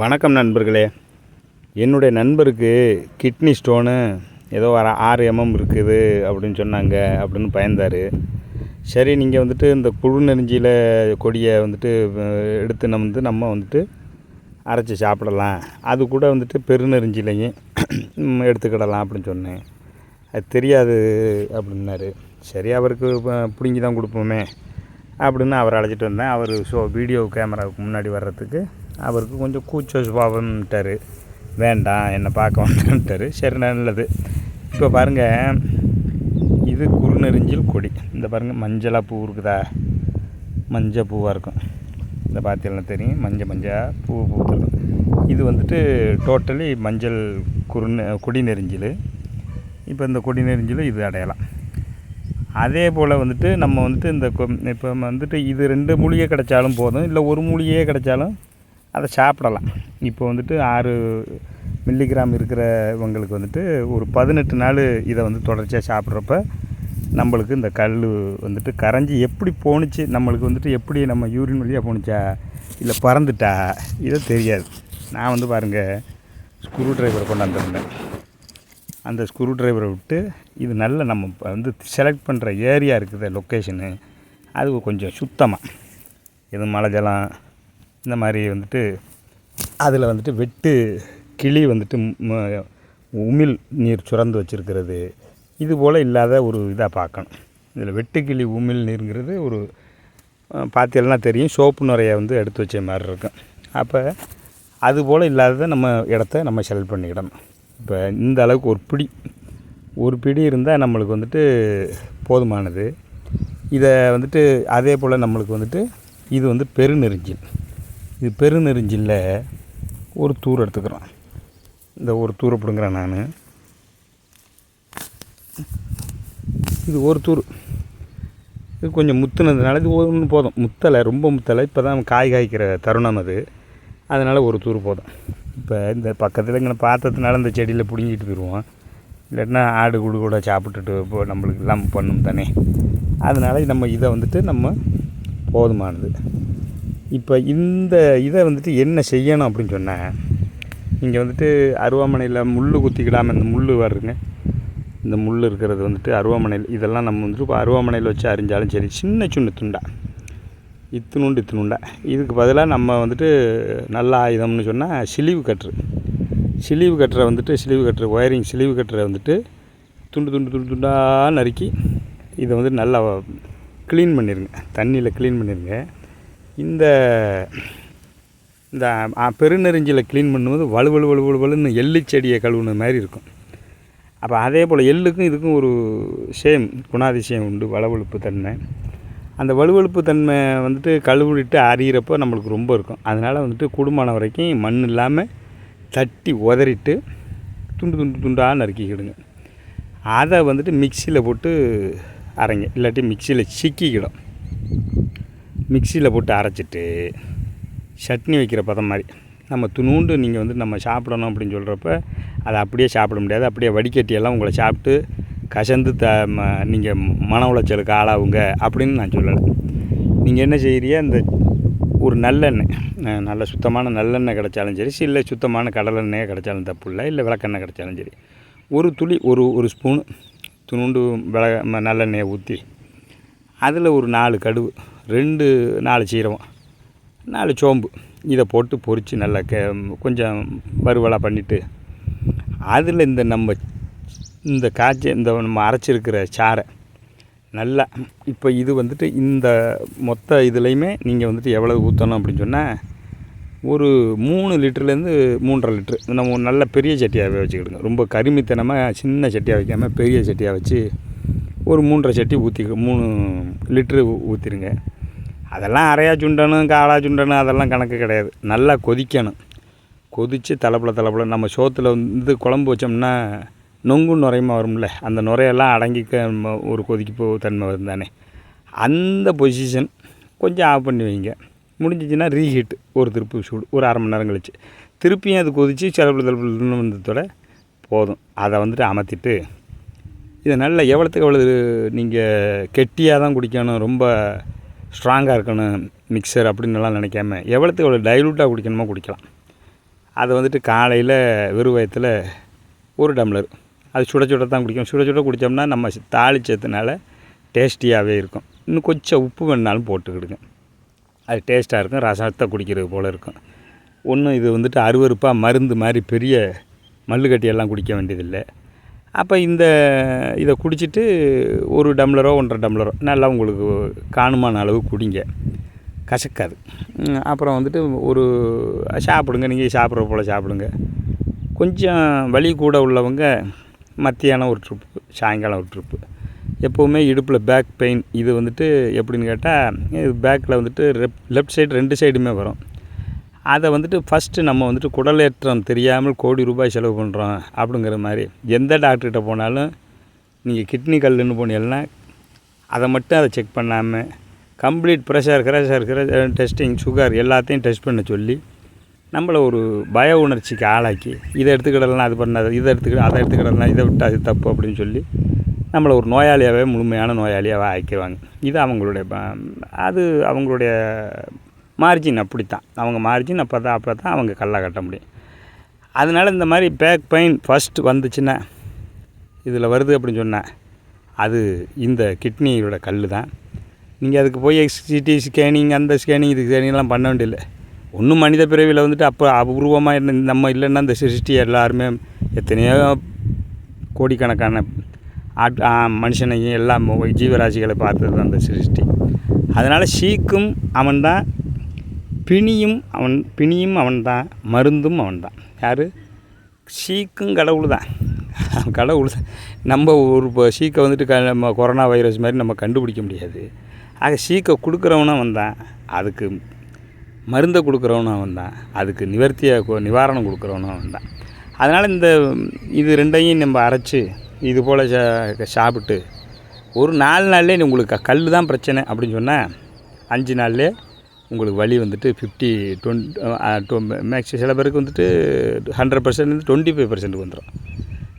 வணக்கம் நண்பர்களே. என்னுடைய நண்பருக்கு கிட்னி ஸ்டோனு ஏதோ வர ஆறு எம்எம் இருக்குது அப்படின்னு சொன்னாங்க அப்படின்னு பயந்தார். சரி நீங்கள் வந்துட்டு இந்த புழு நெறிஞ்சியில் கொடியை வந்துட்டு எடுத்து நம்ம வந்து நம்ம வந்துட்டு அரைச்சி சாப்பிடலாம். அது கூட வந்துட்டு பெருநெறிஞ்சிலையும் எடுத்துக்கிடலாம் அப்படின்னு சொன்னேன். அது தெரியாது அப்படின்னாரு. சரி அவருக்கு பிடுங்கி தான் கொடுப்போமே அப்படின்னு அவர் அழைச்சிட்டு வந்தேன். அவர் ஷோ வீடியோ கேமராவுக்கு முன்னாடி வர்றதுக்கு அவருக்கு கொஞ்சம் கூச்ச சுபாவம்ட்டார் வேண்டாம் என்னை பார்க்க வேண்டாம்ட்டார் சரி நல்லது. இப்போ பாருங்கள் இது குறுநெறிஞ்சில் கொடி. இந்த பாருங்கள் மஞ்சளாக பூ இருக்குதா? மஞ்சள் பூவாக இருக்கும். இந்த பார்த்தீங்கன்னா தெரியும். மஞ்சள் மஞ்சள் பூ பூத்துருக்கும் இது வந்துட்டு டோட்டலி மஞ்சள் குறுநெ கொடி நெறிஞ்சில் இப்போ இந்த கொடி நெறிஞ்சில் இது அடையலாம். அதே போல் வந்துட்டு நம்ம வந்துட்டு இந்த கொ- இப்போ வந்துட்டு இது ரெண்டு மூலிகை கிடைச்சாலும் போதும். இல்லை ஒரு மூலிகையே கிடைச்சாலும் அதை சாப்பிடலாம். இப்போ வந்துட்டு ஆறு மில்லிகிராம் இருக்கிறவங்களுக்கு வந்துட்டு ஒரு பதினெட்டு நாள் இதை வந்து தொடர்ச்சியாக சாப்பிட்றப்ப நம்மளுக்கு இந்த கல் வந்துட்டு கரைஞ்சி எப்படி போணுச்சு நம்மளுக்கு வந்துட்டு எப்படி நம்ம யூரின் வழியாக போணுச்சா இல்லை பறந்துட்டா இதை தெரியாது. நான் வந்து பாருங்கள் ஸ்க்ரூ டிரைவரை கொண்டாந்துருந்தேன் அந்த ஸ்க்ரூ டிரைவரை விட்டு இது நல்ல நம்ம வந்து செலக்ட் பண்ணுற ஏரியா இருக்குது லொக்கேஷனு அது கொஞ்சம் சுத்தமாக எதுவும் மழை ஜலம் இந்த மாதிரி வந்துட்டு அதில் வந்துட்டு வெட்டு கிளி வந்துட்டு உமிழ் நீர் சுரந்து வச்சுருக்கிறது. இது போல் இல்லாத ஒரு இதாக பார்க்கணும். இதில் வெட்டுக்கிளி உமிழ் நீருங்கிறது ஒரு பார்த்தீங்கன்னா தெரியும். சோப்பு நுரையை வந்து எடுத்து வச்ச மாதிரி இருக்கும். அப்போ அது போல் இல்லாததை நம்ம இடத்த நம்ம செலக்ட் பண்ணிக்கிடணும். இப்போ இந்த அளவுக்கு ஒரு பிடி ஒரு பிடி இருந்தால் நம்மளுக்கு வந்துட்டு போதுமானது. இதை வந்துட்டு அதே போல் நம்மளுக்கு வந்துட்டு இது வந்து பெருநெறிஞ்சில் இது பெருநெறிஞ்சில் ஒரு தூர் எடுத்துக்கிறோம். இந்த ஒரு தூரை பிடுங்குறேன் நான். இது ஒரு தூர். இது கொஞ்சம் முத்துனதுனால இது ஒன்று போதும். முத்தலை ரொம்ப முத்தலை. இப்போ தான் காய் காய்க்கிற தருணம் அது. அதனால் ஒரு தூர் போதும். இப்போ இந்த பக்கத்தில் இங்கே பார்த்ததுனால இந்த செடியில் பிடுங்கிட்டு போயிடுவோம் இல்லைன்னா ஆடு கூடு கூட சாப்பிட்டுட்டு இப்போ நம்மளுக்கு எல்லாம் பண்ணும் தானே. அதனால் நம்ம இதை வந்துட்டு நம்ம போதுமானது. இப்போ இந்த இதை வந்துட்டு என்ன செய்யணும் அப்படின்னு சொன்னேன் இங்கே வந்துட்டு அருவாமனையில் முள் குத்திக்கிடாமல் இந்த முள் வருங்க இந்த முள் இருக்கிறது வந்துட்டு அருவாமனையில் இதெல்லாம் நம்ம வந்துட்டு இப்போ அருவாமனையில் வச்சு அரிஞ்சாலும் சரி சின்ன சின்ன துண்டா. இத்தினுண்டு இத்தினுண்டா இதுக்கு பதிலாக நம்ம வந்துட்டு நல்ல ஆயுதம்னு சொன்னால் சிலிவு கட்டுரு சிலிவு கட்டுரை வந்துட்டு சிலிவு கட்டுற ஒயரிங் சிலிவு கட்டுரை வந்துட்டு துண்டு துண்டு துண்டு துண்டாக நறுக்கி இதை வந்து நல்லா க்ளீன் பண்ணிடுங்க தண்ணியில் க்ளீன் பண்ணிடுங்க இந்த இந்த ஆ, பெருநெறிஞ்சில் க்ளீன் பண்ணும்போது வலு வலு வலு வலு வலுன்னு எள்ளு செடியை கழுவுன மாதிரி இருக்கும். அப்போ அதே போல் எள்ளுக்கும் இதுக்கும் ஒரு சேம் குணாதிசயம் உண்டு வளவழுப்பு தன்மை. அந்த வலுவழுப்பு தன்மை வந்துட்டு கழுவிட்டு அறிகிறப்போ நம்மளுக்கு ரொம்ப இருக்கும். அதனால் வந்துட்டு குடும்பம் வரைக்கும் மண் இல்லாமல் தட்டி உதறிட்டு துண்டு துண்டு துண்டாக நறுக்கிக்கிடுங்க. அதை வந்துட்டு மிக்சியில் போட்டு அரைங்க. இல்லாட்டி மிக்சியில் சிக்கிக்கிடும். மிக்சியில் போட்டு அரைச்சிட்டு சட்னி வைக்கிற பதம் மாதிரி. நம்ம துணூண்டு நீங்கள் வந்து நம்ம சாப்பிடணும் அப்படின்னு சொல்கிறப்ப அதை அப்படியே சாப்பிட முடியாது. அப்படியே வடிகட்டியெல்லாம் உங்களை சாப்பிட்டு கசந்து த நீங்கள் மன உளைச்சலுக்கு ஆளாகுங்க அப்படின்னு நான் சொல்லலை. நீங்கள் என்ன செய்கிறீ இந்த ஒரு நல்லெண்ணெய் நல்ல சுத்தமான நல்லெண்ணெய் கிடைச்சாலும் சரி இல்லை சுத்தமான கடலெண்ணெய் கிடைச்சாலும் தப்பு இல்லை இல்லை விளக்கெண்ணெய் கிடைச்சாலும் சரி. ஒரு துளி ஒரு ஒரு ஸ்பூனு துணுண்டு விள ம- நல்லெண்ணெயை ஊற்றி அதில் ஒரு நாலு கடுகு ரெண்டு நாலு சீரகம் நாலு சோம்பு. இதை போட்டு பொறித்து நல்லா கே கொஞ்சம் வறுவலாக பண்ணிவிட்டு அதில் இந்த நம்ம இந்த காய்ச்சி இந்த நம்ம அரைச்சிருக்கிற சாறை நல்லா இப்போ இது வந்துட்டு இந்த மொத்த இதுலேயுமே நீங்கள் வந்துட்டு எவ்வளவு ஊற்றணும் அப்படின்னு சொன்னால் ஒரு மூணு லிட்டர்லேருந்து மூன்றரை லிட்ரு நம்ம நல்ல பெரிய சட்டியாகவே வச்சுக்கிடுங்க. ரொம்ப கருமித்தனமாக சின்ன சட்டியாக வைக்காமல் பெரிய சட்டியாக வச்சு ஒரு மூன்றரை சட்டி ஊற்றி மூணு லிட்ரு ஊற்றிருங்க அதெல்லாம் அரையா சுண்டனும் காலா சுண்டனும் அதெல்லாம் கணக்கு கிடையாது. நல்லா கொதிக்கணும். கொதித்து தலைப்பில் தலைப்பில் நம்ம சோத்தில் வந்து குழம்பு வச்சோம்னா நொங்கு நுரையுமா வரும்ல அந்த நுரையெல்லாம் அடங்கிக்க நம்ம ஒரு கொதிப்பு தன்மை வரும் தானே அந்த பொசிஷன் கொஞ்சம் ஆஃப் பண்ணி வைங்க. முடிஞ்சிச்சுன்னா ரீஹீட் ஒரு திருப்பி சூடு ஒரு அரை மணி நேரம் கழிச்சு. திருப்பியும் அது கொதித்து சிலப்புல தலைப்புல வந்ததோட போதும். அதை வந்துட்டு அமர்த்திட்டு இது நல்ல எவ்வளோத்துக்கு எவ்வளோ நீங்கள் கெட்டியாக தான் குடிக்கணும் ரொம்ப ஸ்ட்ராங்காக இருக்கணும் மிக்சர் அப்படின்னுலாம் நினைக்காம எவ்வளோத்துக்கு எவ்வளோ டைலூட்டாக குடிக்கணுமோ குடிக்கலாம். அதை வந்துட்டு காலையில் வெறும் வயத்தில் ஒரு டம்ளர். அது சுட சுட தான் குடிக்கும். சுட சுட குடித்தோம்னா நம்ம தாளிச்சதுனால டேஸ்டியாகவே இருக்கும். இன்னும் கொஞ்சம் உப்பு வேணாலும் போட்டுக்கிடுங்க. அது டேஸ்ட்டாக இருக்கும். ரசத்தை குடிக்கிறது போல் இருக்கும். ஒன்றும் இது வந்துட்டு அருவருப்பாக மருந்து மாதிரி பெரிய மல்லுக்கட்டியெல்லாம் குடிக்க வேண்டியதில்லை. அப்போ இந்த இதை குடிச்சிட்டு ஒரு டம்ளரோ ஒன்றரை டம்ளரோ நல்லா உங்களுக்கு காணுமான அளவு குடிங்க. கசக்காது. அப்புறம் வந்துட்டு ஒரு சாப்பிடுங்க நீங்கள் சாப்பிட்ற போல் சாப்பிடுங்க. கொஞ்சம் வலி கூட உள்ளவங்க மத்தியானம் ஒரு ட்ரிப்பு சாயங்காலம் ஒரு ட்ரிப்பு எப்போவுமே இடுப்பில் பேக் பெயின் இது வந்துட்டு எப்படின்னு கேட்டால் இது பேக்கில் வந்துட்டு ரெப் லெஃப்ட் சைடு ரெண்டு சைடுமே வரும். அதை வந்துட்டு ஃபஸ்ட்டு நம்ம வந்துட்டு குடலேற்றம் தெரியாமல் கோடி ரூபாய் செலவு பண்ணுறோம் அப்படிங்கிற மாதிரி எந்த டாக்டர்கிட்ட போனாலும் நீங்கள் கிட்னி கல்லுன்னு போனீங்கன்னா அதை மட்டும் அதை செக் பண்ணாமல் கம்ப்ளீட் ப்ரெஷர் கிரஷர் கிர டெஸ்டிங் சுகர் எல்லாத்தையும் டெஸ்ட் பண்ண சொல்லி நம்மளை ஒரு பய உணர்ச்சிக்கு ஆளாக்கி இதை எடுத்துக்கிடலாம் அது பண்ணாத இதை எடுத்துக்கிட அதை எடுத்துக்கிடலாம் இதை விட்டு அது தப்பு அப்படின்னு சொல்லி நம்மளை ஒரு நோயாளியாகவே முழுமையான நோயாளியாகவே ஆக்கிடுவாங்க. இது அவங்களுடைய ப- அது அவங்களுடைய மார்ஜின் அப்படித்தான். அவங்க மார்ஜின் அப்போ தான் அப்போ தான் அவங்க கல்லை கட்ட முடியும். அதனால இந்த மாதிரி பேக் பெயின் ஃபஸ்ட்டு வந்துச்சுன்னா இதில் வருது அப்படின்னு சொன்னேன் அது இந்த கிட்னியோட கல் தான் நீங்கள் அதுக்கு போய் சிடி ஸ்கேனிங் அந்த ஸ்கேனிங் இது ஸ்கேனிங்லாம் பண்ண வேண்டியதில்லை. ஒன்றும் மனித பிறவியில் வந்துட்டு அப்போ அபூர்வமாக என்ன நம்ம இல்லைன்னா இந்த சிருஷ்டி எல்லாருமே எத்தனையோ கோடிக்கணக்கான ஆட் மனுஷனையும் எல்லாம் ஜீவராசிகளை பார்த்தது தான் அந்த சிருஷ்டி. அதனால் சீக்கும் அவன்தான் பிணியும் அவன் பிணியும் அவன்தான் மருந்தும் அவன்தான். யார்? சீக்கும் கடவுள் தான் கடவுள் தான் நம்ம ஒரு இப்போ சீக்கை வந்துட்டு க நம்ம கொரோனா வைரஸ் மாதிரி நம்ம கண்டுபிடிக்க முடியாது. ஆக சீக்கை கொடுக்குறவனும் வந்தான் அதுக்கு மருந்தை கொடுக்குறவனும் அவன் தான் அதுக்கு நிவர்த்தியாக நிவாரணம் கொடுக்குறவனும் அவன் தான் அதனால் இந்த இது ரெண்டையும் நம்ம அரைச்சி இது போல் சாப்பிட்டு ஒரு நாலு நாள்லேயே உங்களுக்கு கல் தான் பிரச்சனை அப்படின்னு சொன்னால் அஞ்சு நாள்லேயே உங்களுக்கு வழி வந்துட்டு ஃபிஃப்டி டுவெண்ட் மேக்ஸ் சில பேருக்கு வந்துட்டு ஹண்ட்ரட் பர்சன்ட் டுவெண்ட்டி ஃபைவ் பர்சன்ட்டுக்கு வந்துடும்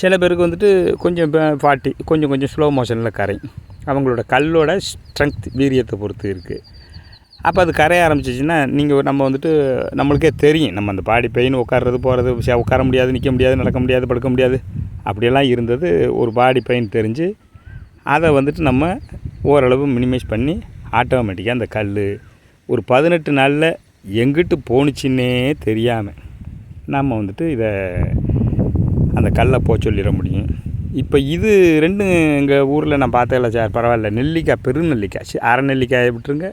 சில பேருக்கு வந்துட்டு கொஞ்சம் ஃபார்ட்டி கொஞ்சம் கொஞ்சம் ஸ்லோ மோஷனில் கரையும் அவங்களோட கல்லோட ஸ்ட்ரென்த் வீரியத்தை பொறுத்து இருக்குது அப்போ அது கரைய ஆரம்பிச்சிச்சின்னா நீங்கள் நம்ம வந்துட்டு நம்மளுக்கே தெரியும். நம்ம அந்த பாடி பெயின் உட்கார்றது போகிறது உட்கார முடியாது நிற்க முடியாது நடக்க முடியாது படுக்க முடியாது. அப்படியெல்லாம் இருந்தது ஒரு பாடி பெயின் தெரிஞ்சு அதை வந்துட்டு நம்ம ஓரளவு மினிமைஸ் பண்ணி ஆட்டோமேட்டிக்காக அந்த கல் ஒரு பதினெட்டு நாளில் எங்கிட்டு போணுச்சுன்னே தெரியாமல் நம்ம வந்துட்டு இதை அந்த கல்லை போக சொல்லிட முடியும். இப்போ இது ரெண்டும் எங்கள் ஊரில் நான் பார்த்ததில்ல சார் பரவாயில்ல. நெல்லிக்காய் பெருநெல்லிக்காய் சி அரை நெல்லிக்காயை விட்டுருங்க.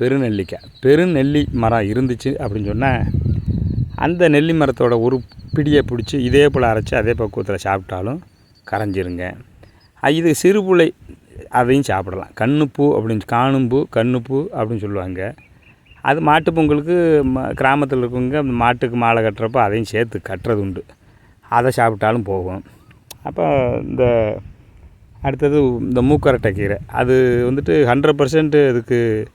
பெருநெல்லிக்காய் பெருநெல்லி மரம் இருந்துச்சு அப்படின்னு சொன்னால் அந்த நெல்லி மரத்தோட ஒரு பிடியை பிடிச்சி இதே போல் அரைச்சி அதே பக்குவத்தில் சாப்பிட்டாலும் கரைஞ்சிருங்க. இது சிறுபுளை அதையும் சாப்பிடலாம். கண்ணுப்பூ அப்படின்னு காணும்பூ கண்ணுப்பூ அப்படின்னு சொல்லுவாங்க. அது மாட்டுப் பொங்கலுக்கு ம கிராமத்தில் இருக்கவங்க அந்த மாட்டுக்கு மாலை கட்டுறப்போ அதையும் சேர்த்து கட்டுறது உண்டு. அதை சாப்பிட்டாலும் போகும். அப்போ இந்த அடுத்தது இந்த மூக்கரட்டை கீரை. அது வந்துட்டு ஹண்ட்ரட் பர்சன்ட் இதுக்கு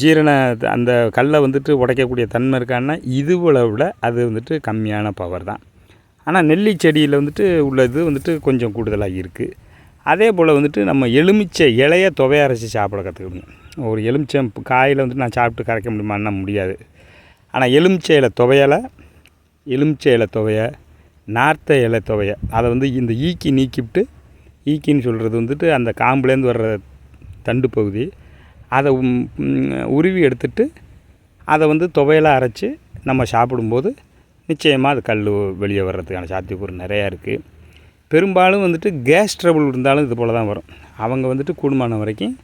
ஜீரண அந்த கல்லை வந்துட்டு உடைக்கக்கூடிய தன்மை இருக்கான்னா இதுவளை விட அது வந்துட்டு கம்மியான பவர் தான். ஆனால் நெல்லி செடியில் வந்துட்டு உள்ள இது வந்துட்டு கொஞ்சம் கூடுதலாக இருக்குது அதே போல் வந்துட்டு நம்ம எலுமிச்சை இலைய துவைய அரைச்சி சாப்பிட கற்றுக்கணும் ஒரு எலுமிச்சம் காயில் வந்துட்டு நான் சாப்பிட்டு கரைக்க முடியுமான்னா முடியாது. ஆனால் எலுமிச்சை இலை துவையலை எலுமிச்சை இலை துவைய நார்த்த இலை துவைய அதை வந்து இந்த ஈக்கி நீக்கிவிட்டு ஈக்கின்னு சொல்கிறது வந்துட்டு அந்த காம்புலேருந்து வர்ற தண்டு பகுதி அதை உருவி எடுத்துட்டு அதை வந்து துவையலாக அரைச்சி நம்ம சாப்பிடும்போது நிச்சயமாக அது கல் வெளியே வர்றதுக்கான சாத்தியக்கூறு நிறையா இருக்குது பெரும்பாலும் வந்துட்டு கேஸ் ட்ரபுள் இருந்தாலும் இது போல் தான் வரும். அவங்க வந்துட்டு கூடுமான வரைக்கும்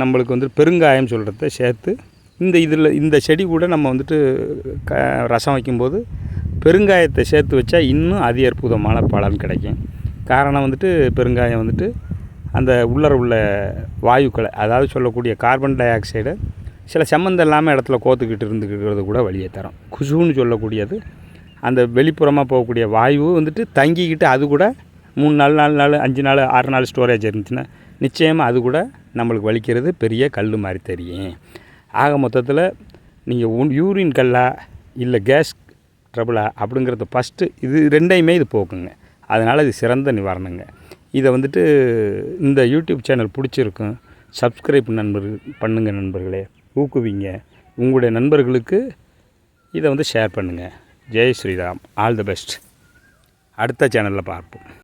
நம்மளுக்கு வந்துட்டு பெருங்காயம் சொல்கிறத சேர்த்து இந்த இதில் இந்த செடி கூட நம்ம வந்துட்டு க ரசம் வைக்கும்போது பெருங்காயத்தை சேர்த்து வச்சா இன்னும் அதி அற்புதமான பலன் கிடைக்கும். காரணம் வந்துட்டு பெருங்காயம் வந்துட்டு அந்த உள்ளர உள்ள வாயுக்களை அதாவது சொல்லக்கூடிய கார்பன் டை ஆக்சைடை சில சம்மந்தம் இல்லாமல் இடத்துல கோத்துக்கிட்டு இருந்துக்கிறது கூட வழியை தரும். குசுன்னு சொல்லக்கூடியது அந்த வெளிப்புறமாக போகக்கூடிய வாயு வந்துட்டு தங்கிக்கிட்டு அது கூட மூணு நாலு நாலு நாள் அஞ்சு நாள் ஆறு நாள் ஸ்டோரேஜ் இருந்துச்சுன்னா நிச்சயமாக அது கூட நம்மளுக்கு வலிக்கிறது பெரிய கல் மாதிரி தெரியும். ஆக மொத்தத்தில் நீங்கள் உன் யூரின் கல்லா இல்லை கேஸ் ட்ரபிளா அப்படிங்கிறது ஃபஸ்ட்டு இது ரெண்டையுமே இது போக்குங்க. அதனால் இது சிறந்த நிவாரணங்க. இதை வந்துட்டு இந்த யூடியூப் சேனல் பிடிச்சிருக்கும். சப்ஸ்கிரைப் நண்பர்கள் பண்ணுங்கள் நண்பர்களே. ஊக்குவிங்க. உங்களுடைய நண்பர்களுக்கு இதை வந்து ஷேர் பண்ணுங்கள் Jai Shriram. All the best. அடுத்த சேனலில் பார்ப்போம்.